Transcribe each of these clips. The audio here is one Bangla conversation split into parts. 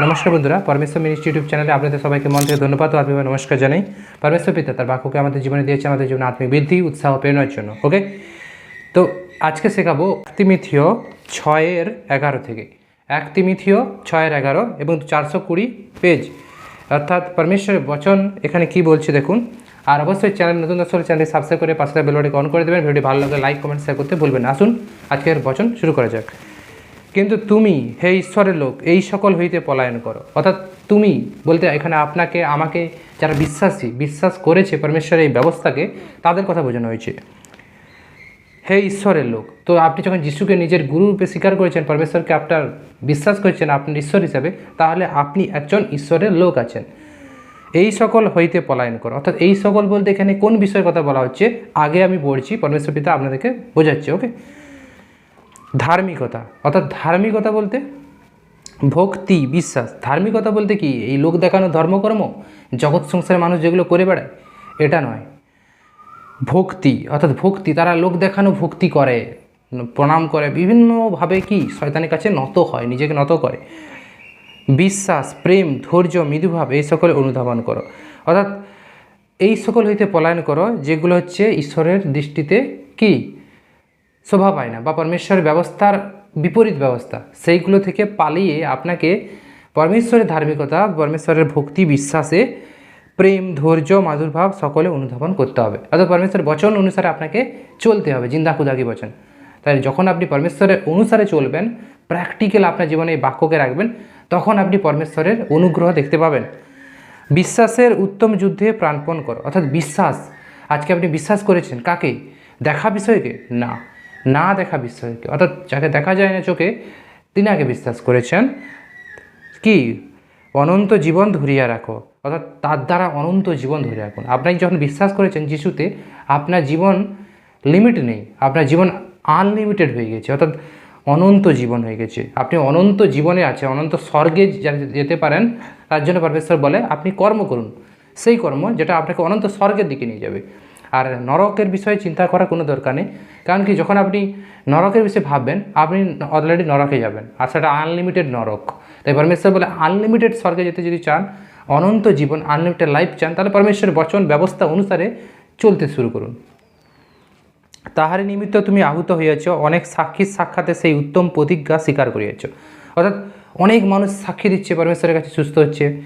নমস্কার বন্ধুরা পরমেশ্বর মিনিস্ট্রি ইউটিউব চ্যানেলে আপনাদের সবাইকে মন থেকে ধন্যবাদ ও আত্মীয় নমস্কার জানাই। পরমেশ্বর পিতা তার বাক্যকে আমাদের জীবনে দিয়েছে, আমাদের জীবনে আত্মিক বৃদ্ধি, উৎসাহ প্রেরণার জন্য ওকে তো আজকে শেখাবো একতিমিথিয় ছয়ের এগারো থেকে। একতিমিথিয় ছয়ের এগারো এবং চারশো কুড়ি পেজ অর্থাৎ পরমেশ্বরের বচন এখানে কি বলছে দেখুন। আর অবশ্যই চ্যানেল নতুন দর্শক চ্যানেলটি সাবস্ক্রাইব করে পাশে বেলটি অন করে দেবেন। ভিডিওটি ভালো লাগলে লাইক কমেন্ট শেয়ার করতে ভুলবেন। আসুন, আজকের বচন শুরু করা যাক। কিন্তু তুমি হে ঈশ্বরের লোক, এই সকল হইতে পলায়ন করো। অর্থাৎ তুমি বলতে এখানে আপনাকে, আমাকে যারা বিশ্বাসী, বিশ্বাস করেছে পরমেশ্বরের এই ব্যবস্থাকে, তাদের কথা বোঝানো হয়েছে। হে ঈশ্বরের লোক, তো আপনি যখন যিশুকে নিজের গুরু রূপে স্বীকার করেছেন, পরমেশ্বরকে আপনার বিশ্বাস করেছেন আপনার ঈশ্বর হিসাবে, তাহলে আপনি একজন ঈশ্বরের লোক আছেন। এই সকল হইতে পলায়ন করো। অর্থাৎ এই সকল বলতে এখানে কোন বিষয়ের কথা বলা হচ্ছে, আগে আমি বলছি পরমেশ্বর পিতা আপনাদেরকে বোঝাচ্ছি ওকে ধার্মিকতা। অর্থাৎ ধার্মিকতা বলতে ভক্তি, বিশ্বাস। ধার্মিকতা বলতে কি? এই লোক দেখানো ধর্মকর্ম, জগৎ সংসারের মানুষ যেগুলো করে বেড়ায়, এটা নয়। ভক্তি, অর্থাৎ ভক্তি, তারা লোক দেখানো ভক্তি করে, প্রণাম করে। বিভিন্নভাবে কি? শয়তানের কাছে নত হয়, নিজেকে নত করে। বিশ্বাস, প্রেম, ধৈর্য, মৃদুভাব, এই সকল অনুধাবন করো। অর্থাৎ এই সকল হইতে পলায়ন করো, যেগুলো হচ্ছে ঈশ্বরের দৃষ্টিতে কি? শোভা পায় না বা পরমেশ্বরের ব্যবস্থার বিপরীত ব্যবস্থা, সেইগুলো থেকে পালিয়ে আপনাকে পরমেশ্বরের ধার্মিকতা, পরমেশ্বরের ভক্তি, বিশ্বাসে প্রেম, ধৈর্য মাধুরভাব সকলে অনুধাবন করতে হবে। অর্থাৎ পরমেশ্বরের বচন অনুসারে আপনাকে চলতে হবে, জিন্দা খুদাকি বচন। তাই যখন আপনি পরমেশ্বরের অনুসারে চলবেন প্র্যাকটিক্যাল আপনার জীবনে এই বাক্যকে রাখবেন, তখন আপনি পরমেশ্বরের অনুগ্রহ দেখতে পাবেন। বিশ্বাসের উত্তম যুদ্ধে প্রাণপণ কর। অর্থাৎ বিশ্বাস, আজকে আপনি বিশ্বাস করেছেন কাকে? দেখা বিষয়কে? না। না দেখা বিষয়কে অর্থাৎ যাকে দেখা যায় না চোখে, তিনি আগে বিশ্বাস করেছেন। কি? অনন্ত জীবন ধরিয়া রাখো। অর্থাৎ তার দ্বারা অনন্ত জীবন ধরে রাখুন। আপনি যখন বিশ্বাস করেছেন যিশুতে, আপনার জীবন লিমিট নেই। আপনার জীবন আনলিমিটেড হয়ে গেছে। অর্থাৎ অনন্ত জীবন হয়ে গেছে। আপনি অনন্ত জীবনে আছে অনন্ত স্বর্গে যেতে পারেন, তার জন্য পরমেশ্বর বলে, আপনি কর্ম করুন। সেই কর্ম যেটা আপনাকে অনন্ত স্বর্গের দিকে নিয়ে যাবে। আর নরকের বিষয়ে চিন্তা করার কোনো দরকার নেই। কারণ কি, যখন আপনি নরকের বিষয়ে ভাববেন, আপনি অলরেডি নরকে যাবেন। আর সেটা আনলিমিটেড নরক। তাই পরমেশ্বর বলে আনলিমিটেড স্বর্গে যেতে যদি চান, অনন্ত জীবন আনলিমিটেড লাইফ চান, তাহলে পরমেশ্বরের বচন ব্যবস্থা অনুসারে চলতে শুরু করুন। তাহারই নিমিত্ত তুমি আহুত হইয়াছ, অনেক সাক্ষীর সাক্ষাতে সেই উত্তম প্রতিজ্ঞা স্বীকার করিয়াছ। অর্থাৎ অনেক মানুষ সাক্ষী দিচ্ছে, পরমেশ্বরের কাছে সুস্থ হচ্ছে।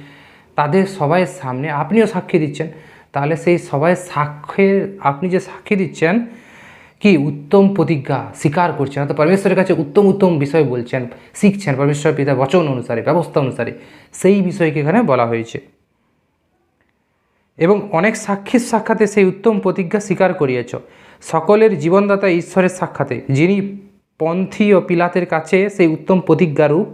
তাদের সবাইয়ের সামনে আপনিও সাক্ষী দিচ্ছেন। তাহলে সেই সবাই সাক্ষ্যের, আপনি যে সাক্ষী দিচ্ছেন, কি উত্তম প্রতিজ্ঞা স্বীকার করছেন? অর্থাৎ পরমেশ্বরের কাছে উত্তম উত্তম বিষয় বলছেন, শিখছেন। পরমেশ্বর পিতা বচন অনুসারে, ব্যবস্থা অনুসারে সেই বিষয়কে এখানে বলা হয়েছে। এবং অনেক সাক্ষীর সাক্ষাতে সেই উত্তম প্রতিজ্ঞা স্বীকার করিয়েছ। সকলের জীবনদাতা ঈশ্বরের সাক্ষাতে, যিনি পন্থী ও পিলাতের কাছে সেই উত্তম প্রতিজ্ঞারূপ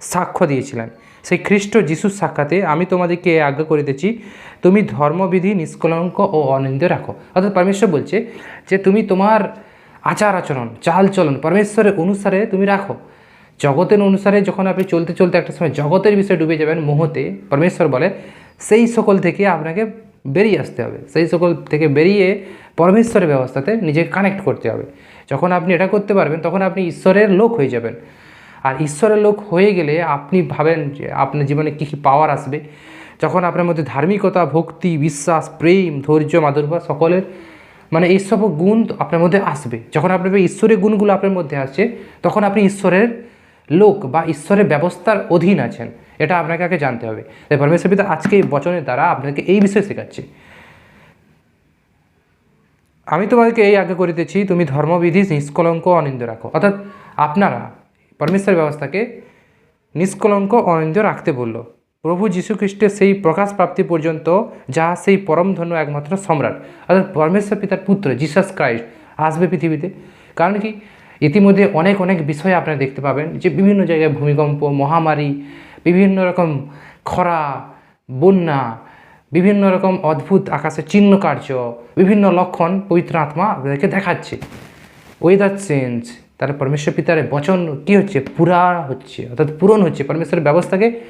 সাক্ষ্য দিয়েছিলেন। সেই খ্রিস্ট যিশুর সাক্ষাতে আমি তোমাদেরকে আজ্ঞা করিতেছি তুমি ধর্মবিধি, নিষ্কলঙ্ক ও অনিন্দ রাখো। অর্থাৎ পরমেশ্বর বলছে যে তুমি তোমার আচার আচরণ, চাল চলন পরমেশ্বরের অনুসারে তুমি রাখো। জগতের অনুসারে যখন আপনি চলতে চলতে একটা সময় জগতের বিষয়ে ডুবে যাবেন মোহতে পরমেশ্বর বলে, সেই সকল থেকে আপনাকে বেরিয়ে আসতে হবে। সেই সকল থেকে বেরিয়ে পরমেশ্বরের ব্যবস্থাতে নিজেকে কানেক্ট করতে হবে। যখন আপনি এটা করতে পারবেন, তখন আপনি ঈশ্বরের লোক হয়ে যাবেন। আর ঈশ্বরের লোক হয়ে গেলে আপনি ভাবেন যে আপনার জীবনে কী কী পাওয়ার আসবে। যখন আপনার মধ্যে ধার্মিকতা, ভক্তি, বিশ্বাস, প্রেম, ধৈর্য, মাধুর্য সকলের মানে এইসব গুণ আপনার মধ্যে আসবে। যখন আপনার ঈশ্বরের গুণগুলো আপনার মধ্যে আসছে, তখন আপনি ঈশ্বরের লোক বা ঈশ্বরের ব্যবস্থার অধীন আছেন। এটা আপনাকে আগে জানতে হবে। তাই পরমেশ্বর পিতা আজকে এই বচনের দ্বারা আপনাকে এই বিষয়ে শেখাচ্ছে। আমি তোমাদেরকে এই আগে করিতেছি তুমি ধর্মবিধি, নিষ্কলঙ্ক, অনিন্দ রাখো। অর্থাৎ আপনারা পরমেশ্বর ব্যবস্থাকে নিষ্কলঙ্ক অনিন্দ রাখতে বলল। প্রভু যীশুখ্রিস্টের সেই প্রকাশ প্রাপ্তি পর্যন্ত যা সেই পরমধন্য একমাত্র সম্রাট। অর্থাৎ পরমেশ্বর পিতার পুত্র জিসাস ক্রাইস্ট আসবে পৃথিবীতে। কারণ কি? ইতিমধ্যে অনেক অনেক বিষয় আপনারা দেখতে পাবেন যে বিভিন্ন জায়গায় ভূমিকম্প, মহামারী, বিভিন্ন রকম খরা, বন্যা, বিভিন্ন রকম অদ্ভুত আকাশের চিহ্ন কার্য, বিভিন্ন লক্ষণ পবিত্র আত্মা আপনাদেরকে দেখাচ্ছে। ওয়েদার চেঞ্জ তার পরমেশ্বর পিতার বচন কী হচ্ছে? পুরা হচ্ছে, অর্থাৎ পূরণ হচ্ছে। পরমেশ্বরের ব্যবস্থাকে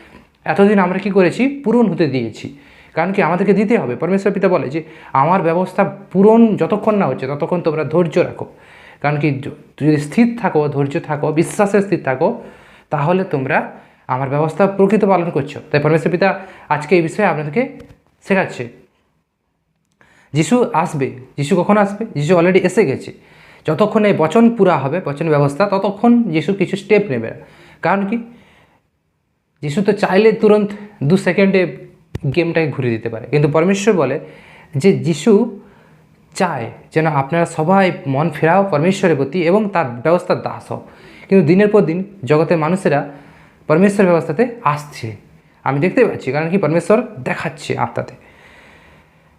এতদিন আমরা কি করেছি? পূরণ হতে দিয়েছি। কারণ কি? আমাদেরকে দিতে হবে। পরমেশ্বর পিতা বলে যে, আমার ব্যবস্থা পূরণ যতক্ষণ না হচ্ছে, ততক্ষণ তোমরা ধৈর্য রাখো। কারণ কি? যদি স্থির থাকো, ধৈর্য থাকো বিশ্বাসে স্থির থাকো, তাহলে তোমরা আমার ব্যবস্থা প্রকৃত পালন করছ। তাই পরমেশ্বর পিতা আজকে এই বিষয়ে আপনাদেরকে শেখাচ্ছে। যিশু আসবে। যিশু কখন আসবে? যিশু অলরেডি এসে গেছে। যতক্ষণ এই বচন পুরা হবে, বচন ব্যবস্থা, ততক্ষণ যিশু কিছু স্টেপ নেবে। কারণ কি? যিশু তো চাইলে তুরন্ত দু সেকেন্ডে গেমটাকে ঘুরিয়ে দিতে পারে। কিন্তু পরমেশ্বর বলে যে যিশু চায় যেন আপনারা সবাই মন ফেরাও পরমেশ্বরের প্রতি এবং তার ব্যবস্থার দাস হও। কিন্তু দিনের পর দিন জগতের মানুষেরা পরমেশ্বর ব্যবস্থাতে আসছে। আমি দেখতে পাচ্ছি, কারণ কি? পরমেশ্বর দেখাচ্ছে আত্মাতে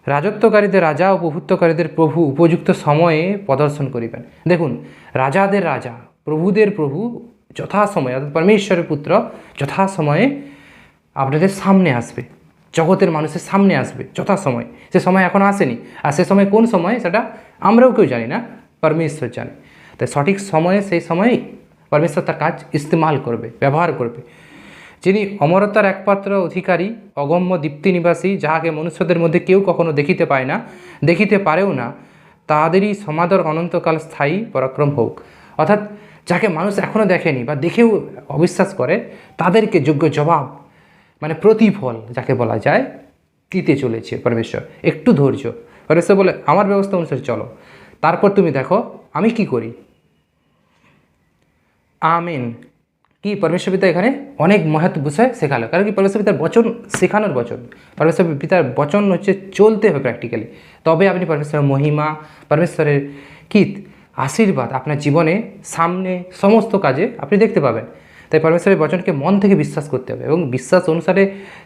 রাজত্বকারীদের রাজা ও প্রভুত্বকারীদের প্রভু উপযুক্ত সময়ে প্রদর্শন করিবেন। দেখুন, রাজাদের রাজা, প্রভুদের প্রভু যথাসময়ে, অর্থাৎ পরমেশ্বরের পুত্র যথাসময়ে আপনাদের সামনে আসবে। জগতের মানুষের সামনে আসবে যথাসময়। সে সময় এখন আসেনি। আর সে সময় কোন সময় সেটা আমরাও কেউ জানি না, পরমেশ্বর জানে। তাই সঠিক সময়ে, সেই সময়েই পরমেশ্বর তার কাজ ইস্তেমাল করবে, ব্যবহার করবে। যিনি অমরতার একমাত্র অধিকারী, অগম্য দীপ্তি নিবাসী যাহাকে মনুষ্যদের মধ্যে কেউ কখনো দেখিতে পায় না, দেখিতে পারেও না তাদেরই সমাদর অনন্তকাল স্থায়ী, পরাক্রম হোক। অর্থাৎ যাকে মানুষ এখনও দেখেনি বা দেখেও অবিশ্বাস করে, তাদেরকে যোগ্য জবাব মানে প্রতিফল যাকে বলা যায়, দিতে চলেছে পরমেশ্বর। একটু ধৈর্য। পরমেশ্বর বলে, আমার ব্যবস্থা অনুসারে চলো। তারপর তুমি দেখো, আমি কি করি? আমেন। কি পরমেশ্বর পিতা এখানে অনেক মহৎ বিষয় শেখালো। কারণ কি পরমেশ্বর পিতার বচন শেখানোর বচন। পরমেশ্বর পিতার বচন হচ্ছে চলতে হবে প্র্যাকটিক্যালি তবে আপনি পরমেশ্বরের মহিমা, পরমেশ্বরের কি আশীর্বাদ আপনার জীবনে সামনে সমস্ত কাজে আপনি দেখতে পাবেন। তাই পরমেশ্বরের বচনকে মন থেকে বিশ্বাস করতে হবে এবং বিশ্বাস অনুসারে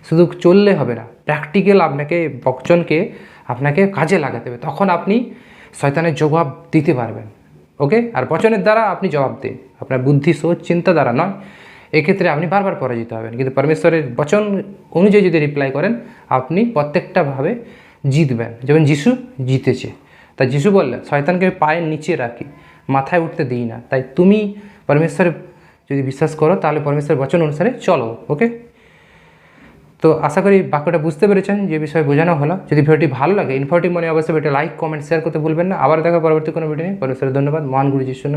শুধু চললে হবে না প্র্যাকটিক্যাল আপনাকে বচনকে আপনাকে কাজে লাগাতে হবে। তখন আপনি শয়তানের জবাব দিতে পারবেন। ওকে আর বচনের দ্বারা আপনি জবাব দিন। আপনার বুদ্ধি, সোচ, চিন্তা দ্বারা নয়। এক্ষেত্রে আপনি বারবার পরাজিত হবেন। কিন্তু পরমেশ্বরের বচন অনুযায়ী যদি রিপ্লাই করেন, আপনি প্রত্যেকটাভাবে জিতবেন। যেমন যিশু জিতেছে। তাই যিশু বললে শয়তানকে পায়ের নিচে রাখি, মাথায় উঠতে দিই না। তাই তুমি পরমেশ্বরের যদি বিশ্বাস করো, তাহলে পরমেশ্বরের বচন অনুসারে চলো। ওকে তো আশা করি বাক্যটা বুঝতে পেরেছেন, যে বিষয়ে বোঝানো হলো। যদি ভিডিওটি ভালো লাগে ইনফর্টিভ মনে অবশ্যই ভিডিও লাইক কমেন্ট শেয়ার করতে ভুলবেন না। আবার দেখা পরবর্তী কোনো ভিডিও নিয়ে। পরমেশ্বরের ধন্যবাদ। মহান গুরুজির জন্য